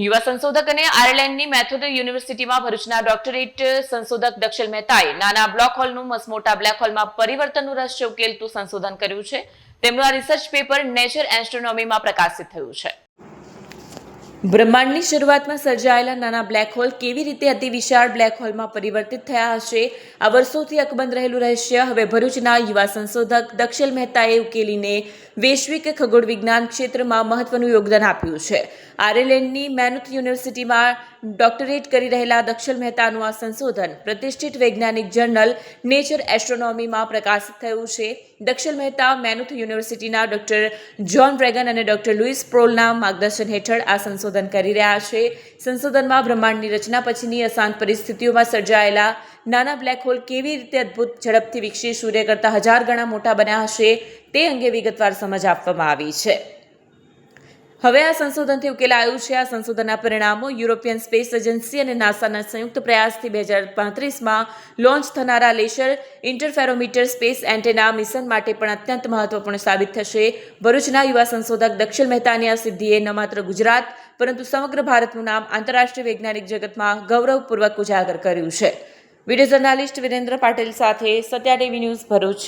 યુવા સંશોધક અને આયર્લેન્ડની મેથોડ યુનિવર્સિટીમાં ભરૂચના ડોક્ટરેટ સંશોધક દક્ષલ મહેતાએ નાના બ્લોક હોલનું મસમોટા બ્લેક હોલમાં પરિવર્તનનું રહસ્ય ઉકેલતું સંશોધન કર્યું છે. તેમનું આ રિસર્ચ પેપર નેચર એસ્ટ્રોનોમીમાં પ્રકાશિત થયું છે. બ્રહ્માંડની શરૂઆતમાં સર્જાયેલા નાના બ્લેક હોલ કેવી રીતે અતિ વિશાળ બ્લેક હોલમાં પરિવર્તિત થયા હશે? આ વર્ષોથી અકબંધ રહેલું રહસ્ય હવે ભરૂચના યુવા સંશોધક દક્ષલ મહેતાએ ઉકેલીને વૈશ્વિક ખગોળ વિજ્ઞાન ક્ષેત્રમાં મહત્વનું યોગદાન આપ્યું છે. આયર્લેન્ડની મેનુથ યુનિવર્સિટીમાં ડોક્ટરેટ કરી રહેલા દક્ષલ મહેતાનું આ સંશોધન પ્રતિષ્ઠિત વૈજ્ઞાનિક જર્નલ નેચર એસ્ટ્રોનોમીમાં પ્રકાશિત થયું છે. દક્ષલ મહેતા મેનુથ યુનિવર્સિટીના ડોક્ટર જ્હોન ડ્રેગન અને ડોક્ટર લુઈસ પ્રોલના માર્ગદર્શન હેઠળ આ સંશોધન કરી રહ્યા છે. સંશોધનમાં બ્રહ્માંડની રચના પછીની અશાંત પરિસ્થિતિઓમાં સર્જાયેલા નાના બ્લેક હોલ કેવી રીતે અદ્ભુત ઝડપથી વિકસી, સૂર્ય કરતાં હજાર ગણા મોટા બન્યા હશે તે અંગે વિગતવાર સમજ આપવામાં આવી છે. હવે આ સંશોધનથી ઉકેલાયું છે. આ સંશોધનના પરિણામો યુરોપિયન સ્પેસ એજન્સી અને નાસાના સંયુક્ત પ્રયાસથી બે હજાર પાંત્રીસમાં લોન્ચ થનારા laser interferometer space antenna mission માટે પણ અત્યંત મહત્વપૂર્ણ સાબિત થશે. ભરૂચના યુવા સંશોધક દક્ષિણ મહેતાની આ સિદ્ધિએ ન માત્ર ગુજરાત, પરંતુ સમગ્ર ભારતનું નામ આંતરરાષ્ટ્રીય વૈજ્ઞાનિક જગતમાં ગૌરવપૂર્વક ઉજાગર કર્યું છે. વીડિયો જર્નાલિસ્ટ વિરેન્દ્ર પાટીલ સાથે સત્યા ટીવી ન્યૂઝ ભરૂચ.